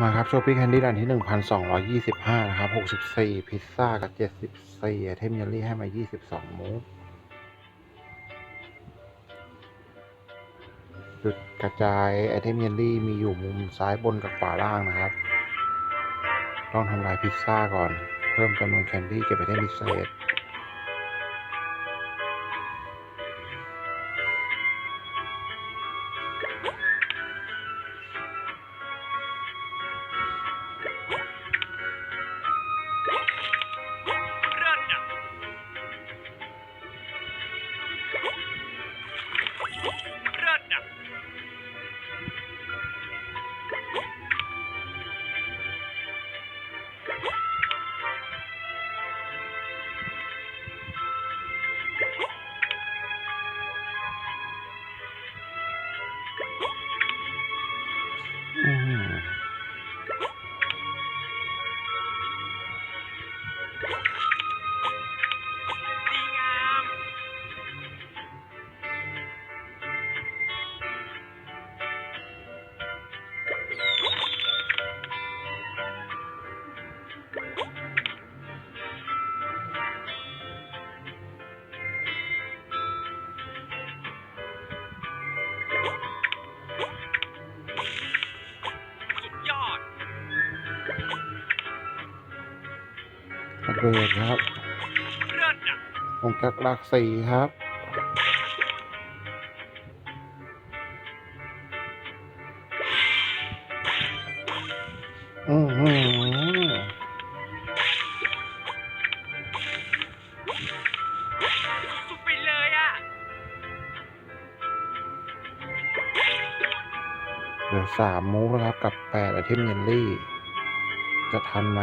มาครับโช้อปปิ้งแคนดี้ร้านที่ 1,225 นะครับ 64 พิซซ่ากับ 74ไอเทมเยลลี่ให้มา 22 มูฟจุดกระจายไอเทมเยลลี่มีอยู่มุมซ้ายบนกับขวาล่างนะครับ ต้องทำลายพิซซ่าก่อน เพิ่มจำนวนแคนดี้เก็บไอเทมพิเศษ ระเบิดครับเลิศอะผมกักหลักสี่ครับอือหือสุดๆไปเลยอะเหลือสามมูฟแล้วครับ กับแปดไอเทมเยลลี่ จะทันไหม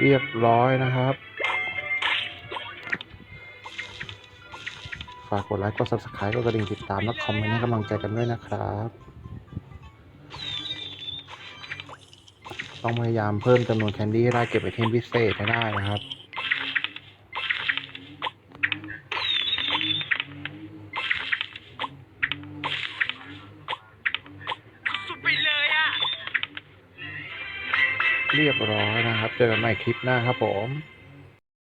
เรียบร้อยนะครับ ฝากกดไลค์กด subscribe กดกระดิ่งติดตามและคอมเมนต์ให้กำลังใจกันด้วยนะครับ ต้องพยายามเพิ่มจำนวนแคนดี้ให้ได้เก็บไอเทมพิเศษให้ได้นะครับ เรียบร้อยนะครับ เจอกันใหม่คลิปหน้าครับผม